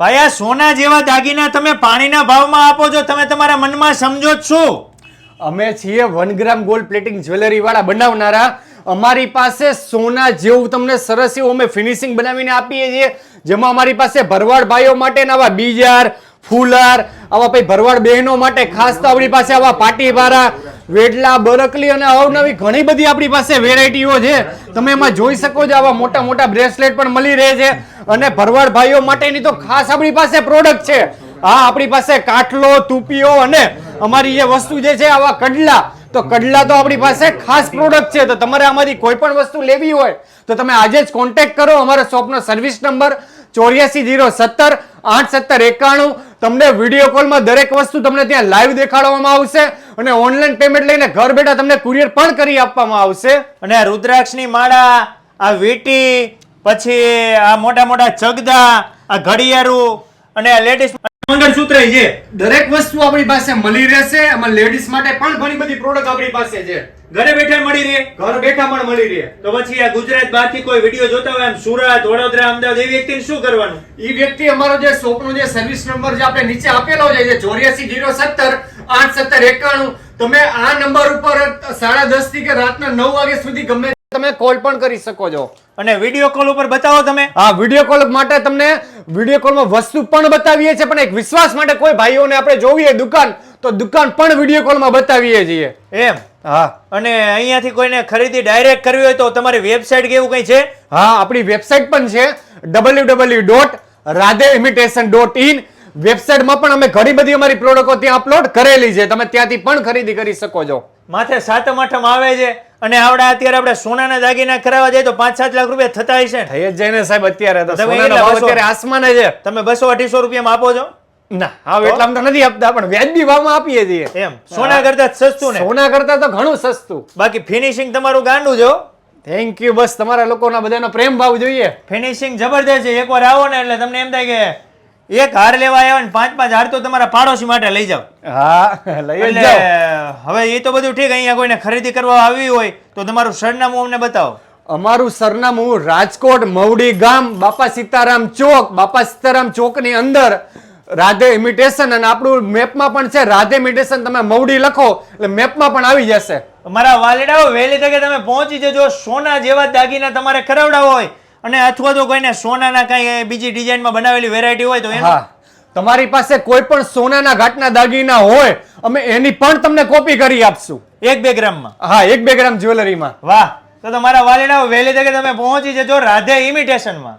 ભાઈ, આ સોના જેવા દાગીના તમે પાણીના ભાવમાં આપો છો, તમે તમારા મનમાં સમજો જ શું અમે છીએ one gram gold plating jewellery વાળા બનાવનારા. અમારી પાસે સોના જેવું તમને સરસ એવું અમે ફિનિશિંગ બનાવીને આપીએ છીએ. જેમાં અમારી પાસે ભરવાડ ભાઈઓ માટે નવા બીજાર ફૂલાર, આવા ભાઈ ભરવાડ બહેનો માટે ખાસ તો આપણી પાસે આવા પાટીવારા વેડલા, બરકલી અને અવનવી ઘણી બધી આપણી પાસે વેરાયટીઓ છે. તમે એમાં જોઈ શકો છો આવા મોટા મોટા બ્રેસલેટ પણ મળી રહે છે. અને ભરવાડ ભાઈઓ માટેની તો ખાસ આપણી પાસે પ્રોડક્ટ છે. હા, આપણી પાસે કાટલો તૂપીઓ અને અમારી જે વસ્તુ જે છે આવા કડલા. તો કડલા તો આપણી પાસે ખાસ પ્રોડક્ટ છે. તો તમારે અમારી કોઈ પણ વસ્તુ લેવી હોય તો તમે આજે જ કોન્ટેક્ટ કરો. અમારા શોપનો સર્વિસ નંબર ચોર્યાસી જીરો સત્તર, આઠ સત્તર એકાણું તમને વીડિયો કોલમાં દરેક વસ્તુ તમને ત્યાં લાઈવ દેખાડવામાં આવશે અને ઓનલાઈન પેમેન્ટ લઈને ઘર બેઠા તમને કુરિયર પણ કરી આપવામાં આવશે. અને રુદ્રાક્ષની માળા, આ વીટી, પછી આ મોટા મોટા ચગદા આ ઘડિયાળું અને લેડીઝ મંગળસૂત્ર છે, દરેક વસ્તુ આપણી પાસે મળી રહેશે એમાં લેડીઝ માટે પણ ઘણી બધી પ્રોડક્ટ આપણી પાસે છે. ઘરે બેઠા મળી રહે, ઘર બેઠા પણ મળી રહે. તો પછી આ ગુજરાત બહારથી કોઈ વીડિયો જોતા હોય એમ સુરત, વડોદરા, અમદાવાદ, એ વ્યક્તિને શું કરવાનું? એ વ્યક્તિ અમારો જે શોપનો જે સર્વિસ નંબર જે આપણે નીચે આપેલો છે ચોર્યાસી જીરો સત્તર, આઠ સત્તર એકાણું. તમે આ નંબર ઉપર સાડા દસથી કે રાતના નવ વાગ્યા સુધી ગમે તમે કોલ પણ કરી શકો છો. અને વીડિયો કોલ ઉપર બતાવો તમે. હા વીડિયો કોલ માટે તમને વીડિયો કોલમાં વસ્તુ પણ બતાવીએ છીએ પણ એક વિશ્વાસ માટે કોઈ ભાઈઓને આપણે જોઈએ દુકાન તો દુકાન પણ વીડિયો કોલમાં બતાવીએ છીએ. એમ? હા. અને અહીંયાથી કોઈને ખરીદી ડાયરેક્ટ કરવી હોય તો તમારી વેબસાઇટ કે એવું કંઈ છે? હા આપણી વેબસાઇટ પણ છે W W dot Radhe imitation dot in વેબસાઇટમાં પણ અમે ઘણી બધી અમારી પ્રોડક્ટો ત્યાં અપલોડ કરેલી છે તમે ત્યાંથી પણ ખરીદી કરી શકો છો. માથે સાતમ આઠમ આવે છે. અને આવડા અત્યારે આપણે સોનાના દાગીના કરાવવા જાય તો પાંચ સાત લાખ રૂપિયા થતા હશે થઈ જ જાય ને સાહેબ અત્યારે તો સોનાનો ભાવ અત્યારે આસમાને છે. તમે બસો અઢીસો રૂપિયામાં આપો છો? ના હવે એટલા તો નથી આપતા પણ વ્યાજબી ભાવમાં આપીએ છીએ. એમ. સોના કરતા સસ્તું ને? સોના કરતા તો ઘણું સસ્તું. બાકી ફિનિશિંગ તમારું ગાંડું જો થેન્ક યુ બસ તમારા લોકોના બધાનો પ્રેમ ભાવ જોઈએ. ફિનિશિંગ જબરદસ્ત છે. એકવાર આવો ને એટલે તમને એમ થાય કે એક હાર લેવા આવ્યા ને પાંચ પાંચ હાર તો તમારા પાડોશી માટે લઈ જાઓ. હા લઈ જ જાઓ. હવે એ તો બધું ઠીક અહીંયા કોઈને ખરીદી કરવા આવી હોય તો તમારું સરનામું અમને બતાવો. અમારું સરનામું રાજકોટ મવડી ગામ બાપા સીતારામ ચોક બાપા સીતારામ ચોકની અંદર. રાધે ઇમિટેશન અને આપણું મેપમાં પણ છે રાધે ઇમિટેશન તમે મવડી લખો એટલે મેપમાં પણ આવી જશે. મારા વાલીડાઓ વહેલી તકે તમે પહોંચી જજો સોના જેવા દાગીના તમારે કરાવડાવો હોય. અને અથવા તો કોઈને સોનાના કઈ બીજી ડિઝાઇનમાં બનાવેલી વેરાયટી હોય તો એનું તમારી પાસે કોઈ પણ સોનાના ઘાટના દાગીના હોય અમે એની પણ તમને કોપી કરી આપશું. એક બે ગ્રામમાં. હા એક બે ગ્રામ જ્વેલરીમાં વાહ તો તમારા વાલીડા વહેલી તકે તમે પહોંચી જજો રાધે ઇમિટેશનમાં